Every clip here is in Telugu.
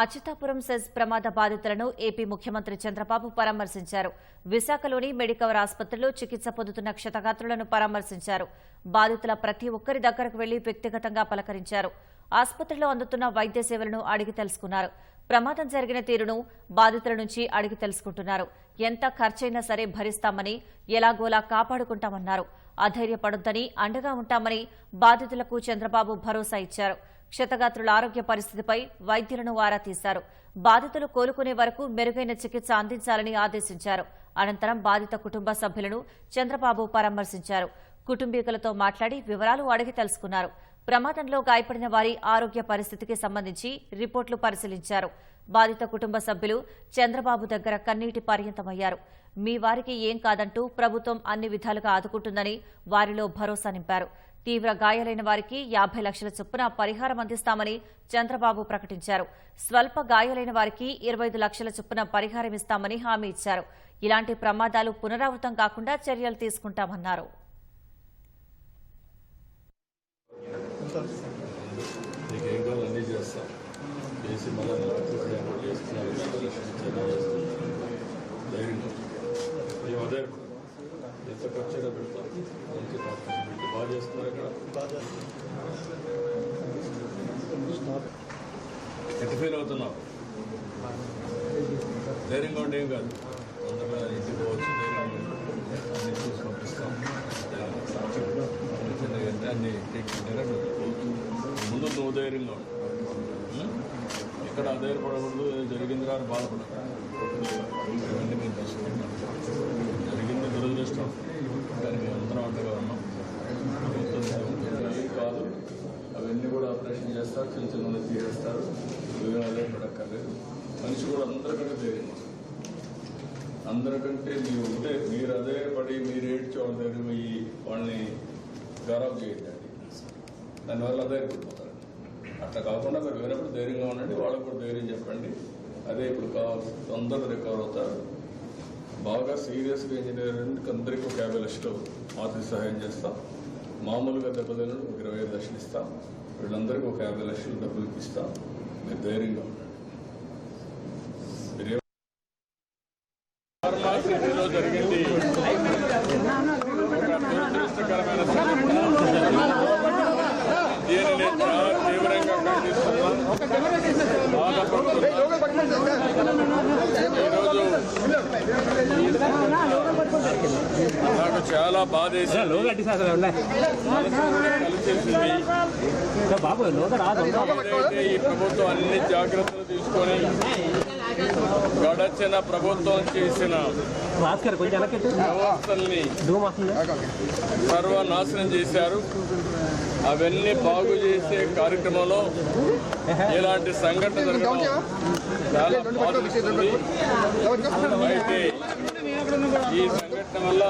అచ్యుతాపురం సెజ్ ప్రమాద బాధితులను ఏపీ ముఖ్యమంత్రి చంద్రబాబు పరామర్శించారు. విశాఖలోని మెడికవర్ ఆసుపత్రిలో చికిత్స పొందుతున్న క్షతగాత్రులను పరామర్శించారు. బాధితుల ప్రతి ఒక్కరి దగ్గరకు వెళ్ళి వ్యక్తిగతంగా పలకరించారు. ఆసుపత్రిలో అందుతున్న వైద్య సేవలను అడిగి తెలుసుకున్నారు. ప్రమాదం జరిగిన తీరును బాధితుల నుంచి అడిగి తెలుసుకుంటున్నారు. ఎంత ఖర్చైనా సరే భరిస్తామని ఎలాగోలా కాపాడుకుంటామన్నారు. అధైర్యపడొద్దని అండగా ఉంటామని బాధితులకు చంద్రబాబు భరోసా ఇచ్చారు. క్షతగాత్రుల ఆరోగ్య పరిస్థితిపై వైద్యులను ఆరా తీశారు. బాధితులు కోలుకునే వరకు మెరుగైన చికిత్స అందించాలని ఆదేశించారు. అనంతరం బాధిత కుటుంబ సభ్యులను చంద్రబాబు పరామర్శించారు. కుటుంబీకులతో మాట్లాడి వివరాలు అడిగి తెలుసుకున్నారు. ప్రమాదంలో గాయపడిన వారి ఆరోగ్య పరిస్థితికి సంబంధించి రిపోర్టులు పరిశీలించారు. బాధిత కుటుంబ సభ్యులు చంద్రబాబు దగ్గర కన్నీటి పర్యంతమయ్యారు. మీ వారికి ఏం కాదంటూ ప్రభుత్వం అన్ని విధాలుగా ఆదుకుంటుందని వారిలో భరోసా నింపారు. తీవ్ర గాయాలైన వారికి యాభై లక్షల చొప్పున పరిహారం అందిస్తామని చంద్రబాబు ప్రకటించారు. స్వల్ప గాయాలైన వారికి ఇరవై లక్షల చొప్పున పరిహారం ఇస్తామని హామీ ఇచ్చారు. ఇలాంటి ప్రమాదాలు పునరావృతం కాకుండా చర్యలు తీసుకుంటామన్నారు. ఎంత పెడతాం చేస్తున్నారు ఇక్కడ ఎంత ఫీల్ అవుతున్నావు? ధైర్యంగా ఉంటే ఏం కాదు. తొందరగా ఇంటికి పోవచ్చు ధైర్యంగా అన్ని చూసి పంపిస్తాం. చిన్న అన్ని ముందు నువ్వు ధైర్యంగా ఉండు. ఎక్కడ అధైర్యపడకూడదు ఏదో జరిగింది కానీ చేస్తారు చిన్న చిన్న తీసేస్తారు నువ్వేం అధైర్యపడక్కర్లేదు మనిషి కూడా అందరికంటే ధైర్యం అందరికంటే మీరు ఉంటే మీరు అదే పడి మీరు ఏడ్చి వాళ్ళ దగ్గర పోయి వాళ్ళని గౌరవం చేయండి. దానివల్ల ధైర్యపడిపోతారు అట్లా కాకుండా మీరు వినప్పుడు ధైర్యంగా ఉండండి. వాళ్ళకు కూడా ధైర్యం చెప్పండి. అదే ఇప్పుడు కావాల్సి తొందరగా రికవర్ అవుతారు. బాగా సీరియస్గా ఇంజనీరింగ్ అందరికీ ఒక యాభై లక్షలు ఆర్థిక సహాయం చేస్తాం. మామూలుగా దెబ్బతిన ఒక ఇరవై ఐదు లక్షలు ఇస్తాం. వీళ్ళందరికీ ఒక యాభై లక్షలు డబ్బులు ఇస్తాం మీరు ధైర్యంగా ఉండండి మీరు ఏ- ఫార్మాసిటీలో జరిగింది ఒక దురదృష్టకరమైన సంఘటన దీనిని చాలా తీవ్రంగా ఖండిస్తున్నాం బాధపడుతున్నాం ఈరోజు నాకు చాలా కలిసేసింది ఏదైతే ఈ ప్రభుత్వం అన్ని జాగ్రత్తలు తీసుకొని గడచిన ప్రభుత్వం చేసిన వ్యవస్థల్ని సర్వనాశనం చేశారు. అవన్నీ బాగు చేసే కార్యక్రమంలో ఇలాంటి సంఘటన జరగడం చాలా బాధిస్తుంది అయితే ఈ సంఘటన వల్ల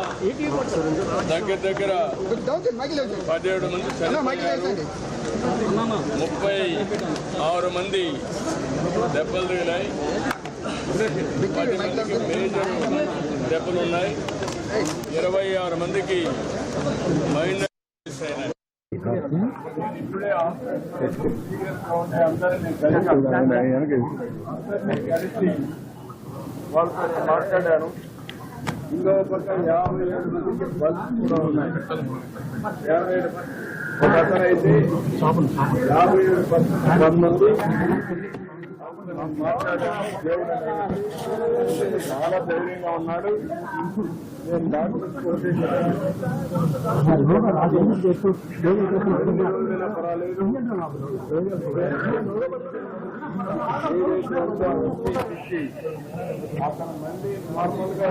దగ్గర దగ్గర పదిహేడు మంది ముప్పై ఆరు మంది దెబ్బలు తగిలాయి. పది మందికి మేజర్ దెబ్బలు ఉన్నాయి. ఇరవై ఆరు మందికి మైనర్ అయినాయి ఇప్పుడే అందరినీ కలిసి వాళ్ళతో మాట్లాడాను ఇంకో పక్క యాభై ఏడు మందికి కూడా ఉన్నాయి. యాభై ఏడు ఒక అతను అయితే యాభై ఏడు పర్సెంట్ దేవుడు చాలా ధైర్యంగా ఉన్నాడు. నేను డాక్టర్ పర్వాలేదు అతను మళ్ళీ నార్మల్ గా